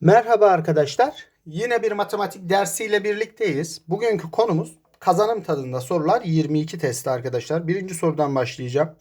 Merhaba arkadaşlar. Yine bir matematik dersiyle birlikteyiz. Bugünkü konumuz kazanım tadında sorular 22 testi arkadaşlar. Birinci sorudan başlayacağım.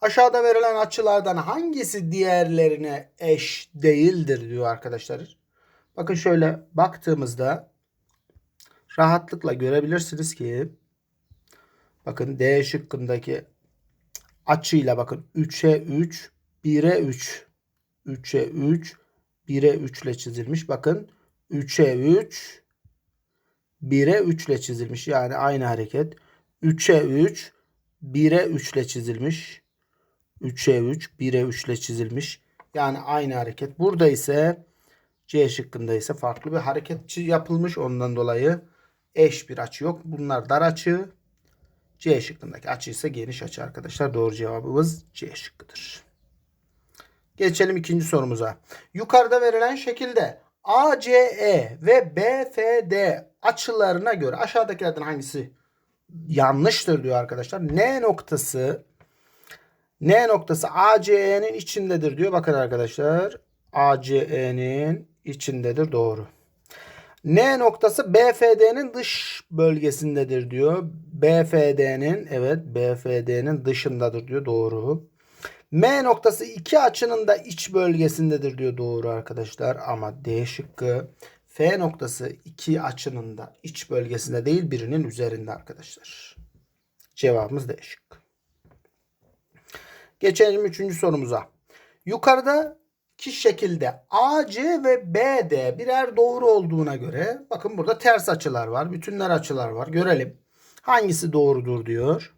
Aşağıda verilen açılardan hangisi diğerlerine eş değildir diyor arkadaşlar. Bakın şöyle baktığımızda rahatlıkla görebilirsiniz ki bakın D şıkkındaki açıyla bakın 3'e 3, 1'e 3, 3'e 3, 1'e 3 ile çizilmiş. Bakın 3'e 3 1'e 3 ile çizilmiş. Yani aynı hareket. 3'e 3 1'e 3 ile çizilmiş. 3'e 3 1'e 3 ile çizilmiş. Yani aynı hareket. Burada ise C şıkkında ise farklı bir hareket yapılmış. Ondan dolayı eş bir açı yok. Bunlar dar açı. C şıkkındaki açı ise geniş açı arkadaşlar. Doğru cevabımız C şıkkıdır. Geçelim ikinci sorumuza. Yukarıda verilen şekilde ACE ve BFD açılarına göre aşağıdakilerden hangisi yanlıştır diyor arkadaşlar. N noktası N noktası ACE'nin içindedir diyor. Bakın arkadaşlar ACE'nin içindedir doğru. N noktası BFD'nin dış bölgesindedir diyor. BFD'nin evet BFD'nin dışındadır diyor. Doğru. M noktası iki açının da iç bölgesindedir diyor doğru arkadaşlar. Ama D şıkkı F noktası iki açının da iç bölgesinde değil birinin üzerinde arkadaşlar. Cevabımız D şıkkı. Geçelim üçüncü sorumuza. Yukarıdaki şekilde AC ve BD birer doğru olduğuna göre bakın burada ters açılar var. Bütünler açılar var. Görelim. Hangisi doğrudur diyor.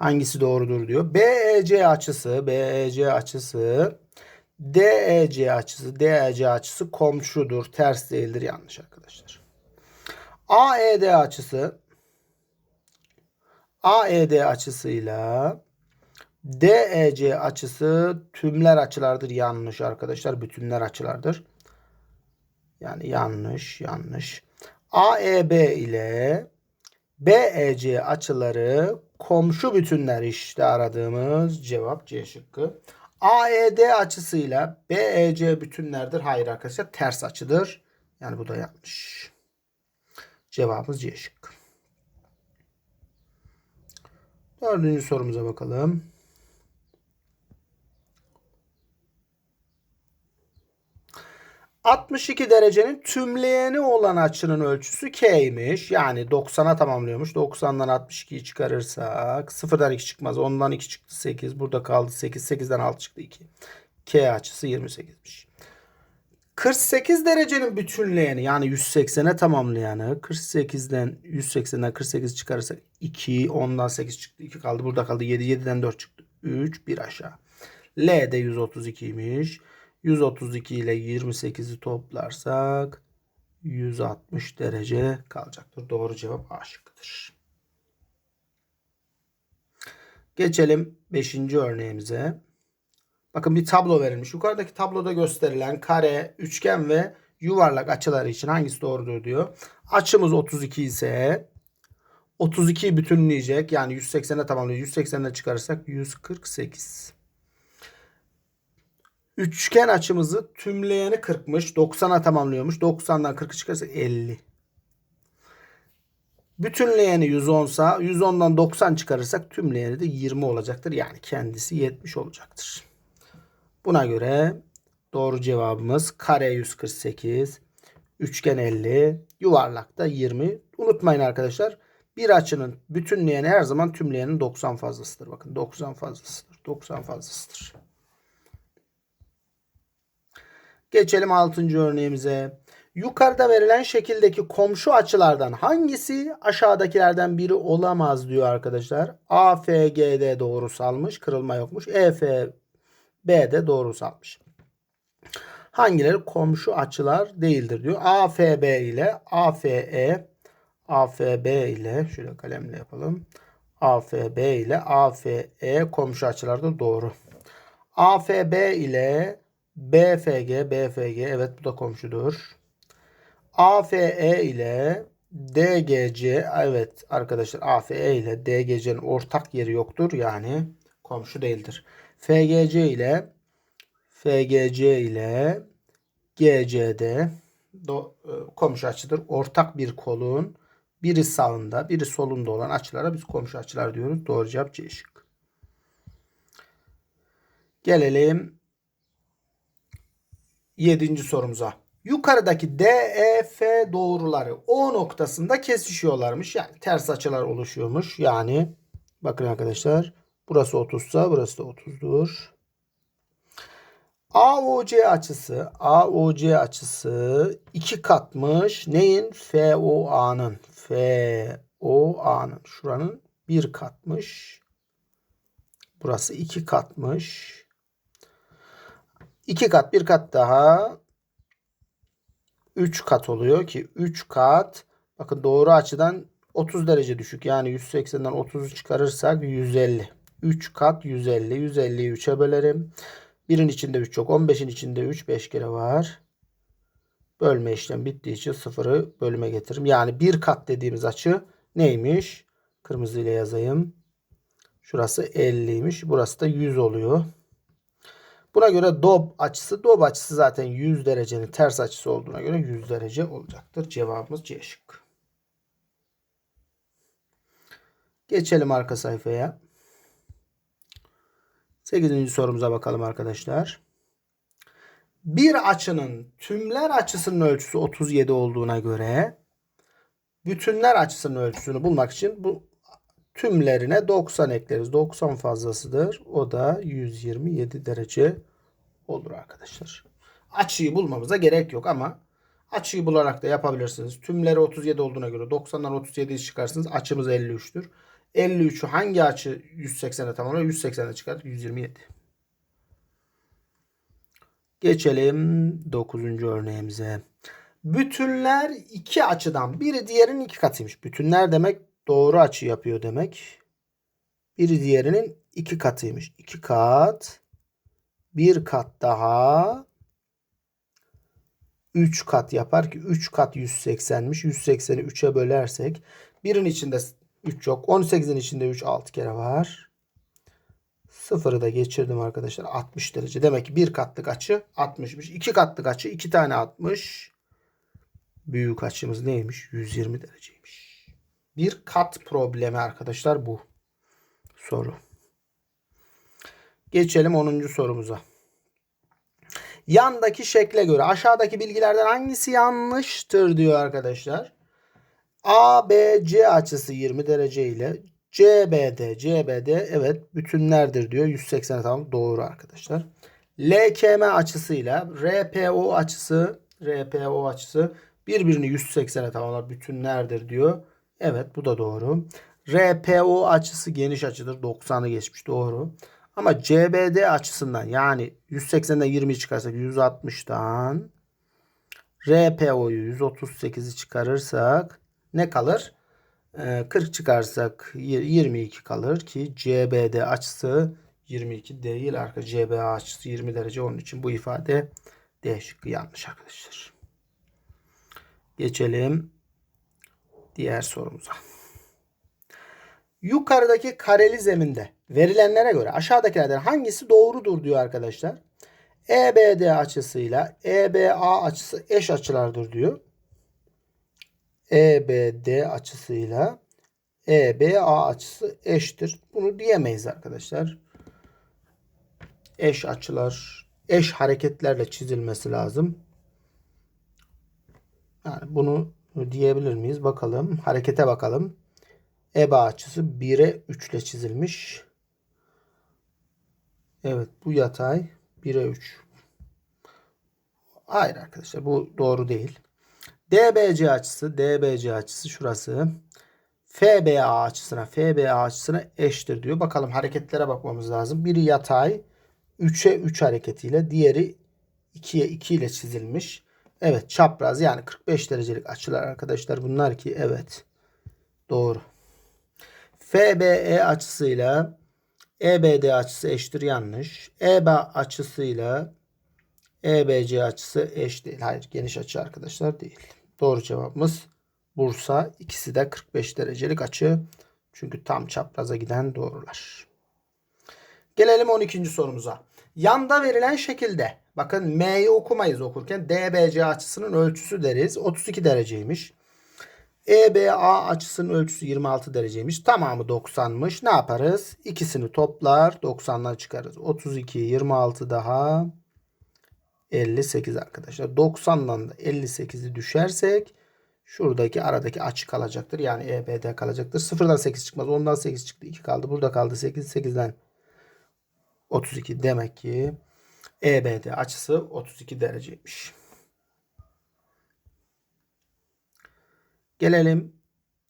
Hangisi doğrudur diyor. BEC açısı, BEC açısı, DEC açısı, DEC açısı komşudur. Ters değildir. Yanlış arkadaşlar. AED açısı AED açısıyla DEC açısı tümler açılardır. Yanlış arkadaşlar. Bütünler açılardır. Yani yanlış, yanlış. AEB ile BEC açıları komşu bütünler işte aradığımız cevap C şıkkı. AED açısıyla BEC bütünlerdir. Hayır arkadaşlar ters açıdır. Yani bu da yanlış. Cevabımız C şıkkı. Dördüncü sorumuza bakalım. ...62 derecenin tümleyeni olan açının ölçüsü K'ymiş. Yani 90'a tamamlıyormuş. 90'dan 62'yi çıkarırsak... ...0'dan 2 çıkmaz. 10'dan 2 çıktı 8. Burada kaldı 8. 8'den 6 çıktı 2. K açısı 28'miş. 48 derecenin bütünleyeni yani 180'e tamamlayanı 48'den 180'den 48 çıkarırsak 2 10'dan 8 çıktı 2 kaldı burada kaldı 7 7'den 4 çıktı 3 1 aşağı. L de 132'ymiş. 132 ile 28'i toplarsak 160 derece kalacaktır. Doğru cevap A şıkkıdır. Geçelim 5. örneğimize. Bakın bir tablo verilmiş. Yukarıdaki tabloda gösterilen kare, üçgen ve yuvarlak açıları için hangisi doğrudur diyor. Açımız 32 ise 32'yi bütünleyecek. Yani 180'e tamamlıyor. 180'den çıkarırsak 148. Üçgen açımızı tümleyeni 40'mış. 90'a tamamlıyormuş. 90'dan 40'ı çıkarsa 50. Bütünleyeni 110 sa 110'dan 90 çıkarırsak tümleyeni de 20 olacaktır. Yani kendisi 70 olacaktır. Buna göre doğru cevabımız kare 148, üçgen 50, yuvarlak da 20. Unutmayın arkadaşlar. Bir açının bütünleyeni her zaman tümleyenin 90 fazlasıdır. Bakın 90 fazlasıdır. 90 fazlasıdır. Geçelim 6. örneğimize. Yukarıda verilen şekildeki komşu açılardan hangisi aşağıdakilerden biri olamaz diyor arkadaşlar. AFGD doğrusalmış. Kırılma yokmuş. EFB de doğrusalmış. Hangileri komşu açılar değildir diyor. AFB ile AFE AFB ile şöyle kalemle yapalım. AFB ile AFE komşu açılardır doğru. AFB ile BFG, BFG evet bu da komşudur. AFE ile DGC evet arkadaşlar AFE ile DGC'nin ortak yeri yoktur yani komşu değildir. FGC ile FGC ile GCD do, e, komşu açıdır. Ortak bir kolun biri sağında biri solunda olan açılara biz komşu açılar diyoruz. Doğru cevap C şıkkı. Gelelim 7. sorumuza. Yukarıdaki DEF doğruları O noktasında kesişiyorlarmış. Yani ters açılar oluşuyormuş. Yani bakın arkadaşlar burası 30 ise burası da 30'dur. AOC açısı AOC açısı iki katmış. Neyin? FOA'nın. FOA'nın. Şuranın bir katmış. Burası iki katmış. İki kat bir kat daha 3 kat oluyor ki 3 kat bakın doğru açıdan 30 derece düşük. Yani 180'den 30'u çıkarırsak 150. 3 kat 150. 150'yi 3'e bölerim. Birin içinde 3 yok. 15'in içinde 3 5 kere var. Bölme işlem bittiği için sıfırı bölüme getiririm. Yani bir kat dediğimiz açı neymiş? Kırmızı ile yazayım. Şurası 50'ymiş. Burası da 100 oluyor. Buna göre dob açısı, dob açısı zaten 100 derecenin ters açısı olduğuna göre 100 derece olacaktır. Cevabımız C şıkkı. Geçelim arka sayfaya. 8. sorumuza bakalım arkadaşlar. Bir açının tümler açısının ölçüsü 37 olduğuna göre bütünler açısının ölçüsünü bulmak için bu tümlerine 90 ekleriz. 90 fazlasıdır. O da 127 derece olur arkadaşlar. Açıyı bulmamıza gerek yok ama açıyı bularak da yapabilirsiniz. Tümleri 37 olduğuna göre 90'dan 37'yi çıkarsınız. Açımız 53'tür. 53'ü hangi açı 180'e tamamlar? 180'e çıkart 127. Geçelim 9. örneğimize. Bütünler iki açıdan biri diğerinin iki katıymış. Bütünler demek doğru açı yapıyor demek. Biri diğerinin iki katıymış. İki kat. Bir kat daha. Üç kat yapar ki üç kat 180'miş. 180'i 3'e bölersek birin içinde 3 yok. 18'in içinde 3 6 kere var. Sıfırı da geçirdim arkadaşlar. 60 derece. Demek ki bir katlık açı 60'mış. İki katlık açı iki tane 60. Büyük açımız neymiş? 120 dereceymiş. Bir kat problemi arkadaşlar bu soru. Geçelim 10. sorumuza. Yandaki şekle göre aşağıdaki bilgilerden hangisi yanlıştır diyor arkadaşlar. ABC açısı 20 derece ile CBD, CBD evet bütünlerdir diyor. 180 tamam doğru arkadaşlar. LKM açısıyla RPO açısı, RPO açısı birbirini 180'e tamamlar bütünlerdir diyor. Evet bu da doğru. RPO açısı geniş açıdır. 90'ı geçmiş doğru. Ama CBD açısından yani 180'den 20'yi çıkarsak 160'dan RPO'yu 138'i çıkarırsak ne kalır? 40 ee, çıkarsak 22 kalır ki CBD açısı 22 değil. Arka CBA açısı 20 derece. Onun için bu ifade D şıkkı yanlış arkadaşlar. Geçelim diğer sorumuza. Yukarıdaki kareli zeminde verilenlere göre aşağıdakilerden hangisi doğrudur diyor arkadaşlar. EBD açısıyla EBA açısı eş açılardır diyor. EBD açısıyla EBA açısı eştir. Bunu diyemeyiz arkadaşlar. Eş açılar, eş hareketlerle çizilmesi lazım. Yani bunu diyebilir miyiz? Bakalım. Harekete bakalım. EBA açısı 1'e 3 ile çizilmiş. Evet bu yatay 1'e 3. Hayır arkadaşlar bu doğru değil. DBC açısı, DBC açısı şurası. FBA açısına, FBA açısına eşittir diyor. Bakalım hareketlere bakmamız lazım. Biri yatay 3'e 3 hareketiyle, diğeri 2'ye 2 ile çizilmiş. Evet çapraz yani 45 derecelik açılar arkadaşlar bunlar ki evet doğru. FBE açısıyla EBD açısı eşittir yanlış. EBA açısıyla EBC açısı eş değil. Hayır geniş açı arkadaşlar değil. Doğru cevabımız Bursa. İkisi de 45 derecelik açı. Çünkü tam çapraza giden doğrular. Gelelim 12. sorumuza. Yanda verilen şekilde Bakın M'yi okumayız okurken. DBC açısının ölçüsü deriz. 32 dereceymiş. EBA açısının ölçüsü 26 dereceymiş. Tamamı 90'mış. Ne yaparız? İkisini toplar. 90'dan çıkarız. 32, 26 daha 58 arkadaşlar. 90'dan da 58'i düşersek şuradaki aradaki açı kalacaktır. Yani EBD kalacaktır. 0'dan 8 çıkmaz. 10'dan 8 çıktı. 2 kaldı. Burada kaldı 8. 8'den 32 demek ki EBD açısı 32 dereceymiş. Gelelim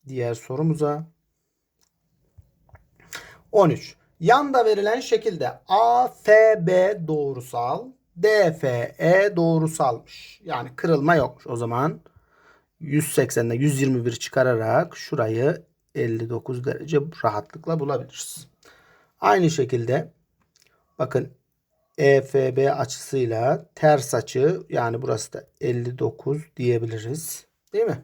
diğer sorumuza. 13. Yanda verilen şekilde AFB doğrusal, DFE doğrusalmış. Yani kırılma yokmuş. O zaman 180'de 121 çıkararak şurayı 59 derece rahatlıkla bulabiliriz. Aynı şekilde bakın EFB açısıyla ters açı yani burası da 59 diyebiliriz. Değil mi?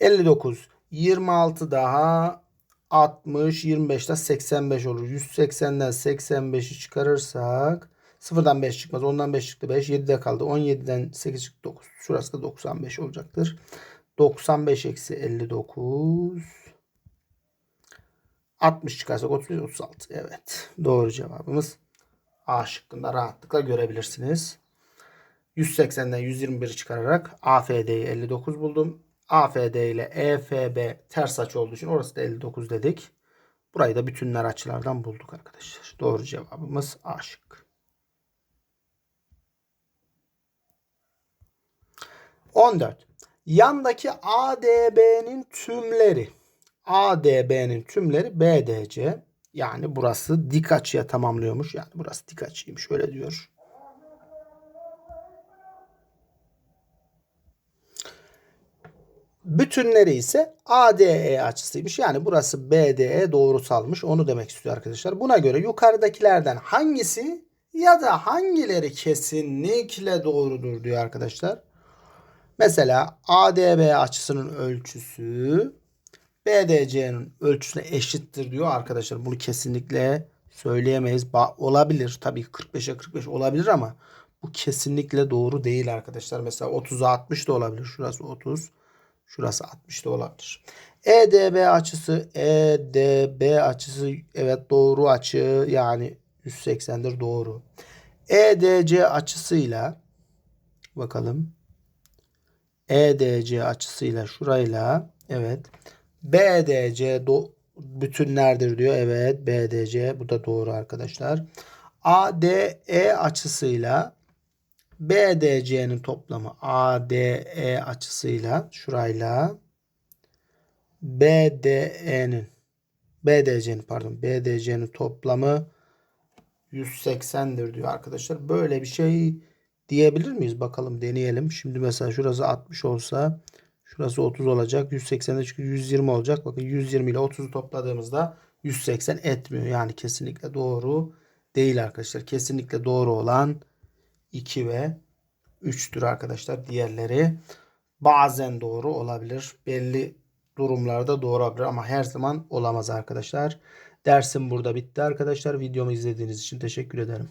59 26 daha 60 25 de 85 olur. 180'den 85'i çıkarırsak sıfırdan 5 çıkmaz. Ondan 5 çıktı 5. 7'de kaldı. 17'den 8 çıktı 9. Şurası da 95 olacaktır. 95 eksi 59 60 çıkarsak 35 36. Evet. Doğru cevabımız A şıkkında rahatlıkla görebilirsiniz. 180'den 121 çıkararak AFD'yi 59 buldum. AFD ile EFB ters açı olduğu için orası da 59 dedik. Burayı da bütünler açılardan bulduk arkadaşlar. Doğru cevabımız A şık. 14. Yandaki ADB'nin tümleri. ADB'nin tümleri BDC. Yani burası dik açıya tamamlıyormuş. Yani burası dik açıymış. Öyle diyor. Bütünleri ise ADE açısıymış. Yani burası BDE doğrusalmış. Onu demek istiyor arkadaşlar. Buna göre yukarıdakilerden hangisi ya da hangileri kesinlikle doğrudur diyor arkadaşlar. Mesela ADB açısının ölçüsü BDC'nin ölçüsüne eşittir diyor arkadaşlar. Bunu kesinlikle söyleyemeyiz. Ba olabilir. Tabii 45'e 45 olabilir ama bu kesinlikle doğru değil arkadaşlar. Mesela 30'a 60 da olabilir. Şurası 30. Şurası 60 da olabilir. EDB açısı EDB açısı evet doğru açı yani 180'dir doğru. EDC açısıyla bakalım. EDC açısıyla şurayla evet. BDC bütünlerdir diyor. Evet BDC bu da doğru arkadaşlar. ADE açısıyla BDC'nin toplamı ADE açısıyla şurayla BDE'nin BDC'nin pardon BDC'nin toplamı 180'dir diyor arkadaşlar. Böyle bir şey diyebilir miyiz? Bakalım deneyelim. Şimdi mesela şurası 60 olsa şurası 30 olacak. 180'de çünkü 120 olacak. Bakın 120 ile 30'u topladığımızda 180 etmiyor. Yani kesinlikle doğru değil arkadaşlar. Kesinlikle doğru olan 2 ve 3'tür arkadaşlar. Diğerleri bazen doğru olabilir. Belli durumlarda doğru olabilir ama her zaman olamaz arkadaşlar. Dersim burada bitti arkadaşlar. Videomu izlediğiniz için teşekkür ederim.